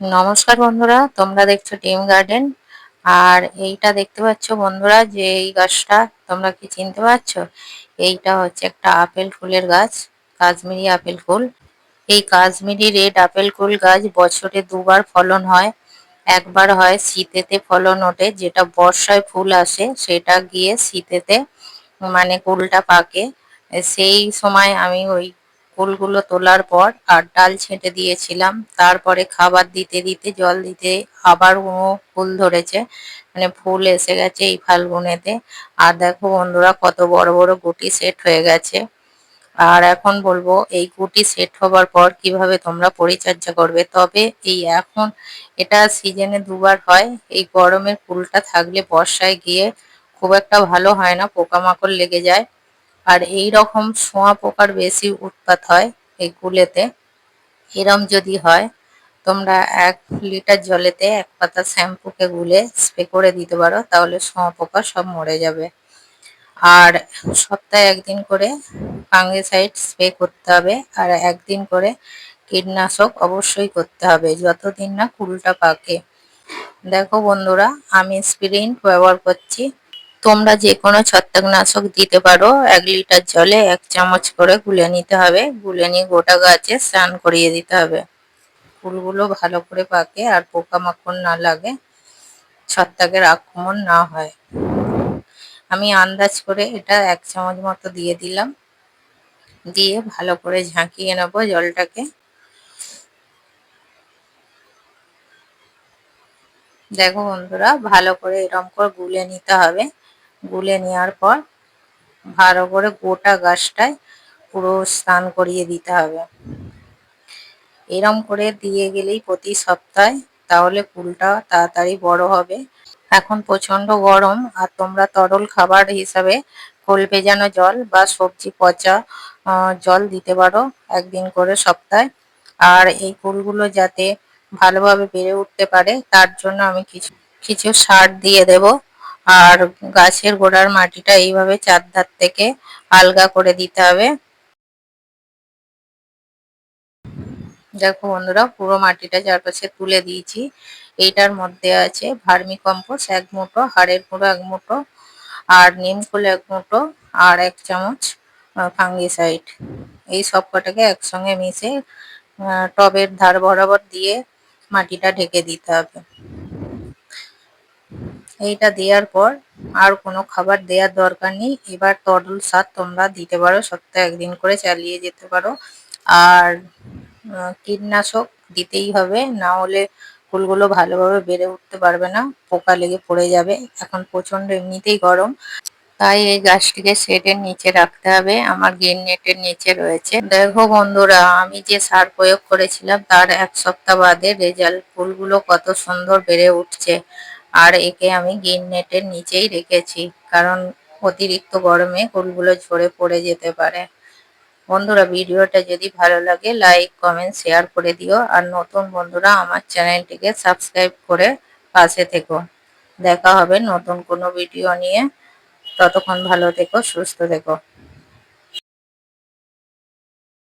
নমস্কার বন্ধুরা, তোমরা দেখছ টিম গার্ডেন। আর এইটা দেখতে পাচ্ছ বন্ধুরা যে এই গাছটা তোমরা কি চিনতে পারছ? এইটা হচ্ছে একটা আপেল ফুলের গাছ, কাশ্মীরি আপেল ফুল। এই কাশ্মীরি রেড আপেল ফুল গাছ বছরে দুবার ফলন হয়। একবার হয় শীতেতে ফলন ওঠে, যেটা বর্ষায় ফুল আসে, সেটা গিয়ে শীতেতে মানে কুলটা পাকে। সেই সময় আমি ওই ফুলগুলো তোলার পর আর ডাল ছেঁটে দিয়েছিলাম। তারপরে খাবার দিতে দিতে, জল দিতে আবার ফুল ধরেছে। মানে ফুল এসে গেছে এই ফাল্গুনেতে। আর দেখো বন্ধুরা, কত বড় বড় গুটি সেট হয়ে গেছে। আর এখন বলব, এই গুটি সেট হবার পর কীভাবে তোমরা পরিচর্যা করবে? তবে এই এখন এটা সিজনে দুবার হয়। এই গরমের ফুলটা থাকলে বর্ষায় গিয়ে খুব একটা ভালো হয় না, পোকামাকড় লেগে যায়। আর এই রকম শোঁয়া পোকার বেশি উৎপাত হয় এই গুলেতে। এরম যদি হয়, তোমরা এক লিটার জলেতে এক পাতা শ্যাম্পুকে গুলে স্প্রে করে দিতে পারো, তাহলে শোঁয়া পোকা সব মরে যাবে। আর সপ্তাহে একদিন করে ফাঙ্গিসাইড স্প্রে করতে হবে, আর একদিন করে কীটনাশক অবশ্যই করতে হবে, যতদিন না কুলটা পাকে। দেখো বন্ধুরা, আমি স্প্রিন্ট ব্যবহার করছি। তোমরা যে কোনো ছত্রাকনাশক দিতে পারো। এক লিটার জলে এক চামচ করে গুলে নিতে হবে। গুলে নিয়ে গোটা গাছে স্নান করিয়ে দিতে হবে। ফুলগুলো ভালো করে পাকে আর পোকামাকড় না লাগে, ছত্রাকের আক্রমণ না হয়। আমি আন্দাজ করে এটা এক চামচ মতো দিয়ে দিলাম। দিয়ে ভালো করে ঝাঁকিয়ে নেব জলটাকে। দেখো বন্ধুরা, ভালো করে এরম করে গুলে নিতে হবে। গুলে নেওয়ার পর ভালো করে গোটা গাছটায় পুরো স্নান করিয়ে দিতে হবে। এরম করে দিয়ে গেলেই প্রতি সপ্তাহে তাহলে ফুলটা তাড়াতাড়ি বড় হবে। এখন প্রচণ্ড গরম আর তোমরা তরল খাবার হিসাবে খোল ভেজানো জল বা সবজি পচা জল দিতে পারো একদিন করে সপ্তাহে। আর এই ফুলগুলো যাতে ভালোভাবে বেড়ে উঠতে পারে তার জন্য আমি কিছু কিছু সার দিয়ে দেব। আর গাছের গোড়ার মাটিটা এইভাবে চারধার থেকে আলগা করে দিতে হবে। দেখো বন্ধুরা, পুরো মাটিটা চারপাশে তুলে দিয়েছি, এইটার মধ্যে আছে ভার্মি কম্পোস্ট এক মুঠো, হাড়ের গুঁড়ো এক মুঠো, আর নিম ফুল এক মুঠো, আর এক চামচ ফাঙ্গিসাইড। এই সব কটাকে একসঙ্গে মিশে টবের ধার বরাবর দিয়ে মাটিটা ঢেকে দিতে হবে। এইটা দেওয়ার পর আর কোনো খাবার দেওয়ার দরকার নেই। এবার তরল সার তোমরা দিতে পারো। সপ্তাহে একদিন করে চালিয়ে যেতে পারো। আর কীটনাশক দিতেই হবে। না হলে ফুলগুলো ভালোভাবে বেড়ে উঠতে পারবে না। পোকা লেগে পড়ে যাবে। এখন প্রচণ্ড এমনিতেই গরম। তাই এই গাছটিকে শেডের নিচে রাখতে হবে। আমার গ্রিন নেটের নিচে রয়েছে। দেখো বন্ধুরা, আমি যে সার প্রয়োগ করেছিলাম, তার এক সপ্তাহ বাদে রেজাল্ট। ফুলগুলো কত সুন্দর বেড়ে উঠছে। আর একে আমি গ্রিন নেটের নিচেই রেখেছি, কারণ অতিরিক্ত গরমে ফুলগুলো ঝরে পড়ে যেতে পারে। বন্ধুরা, ভিডিওটা যদি ভালো লাগে, লাইক, কমেন্ট, শেয়ার করে দিও। আর নতুন বন্ধুরা, আমার চ্যানেলটিকে সাবস্ক্রাইব করে পাশে থেকো। দেখা হবে নতুন কোনো ভিডিও নিয়ে। ততক্ষণ ভালো থেকো, সুস্থ থেকো।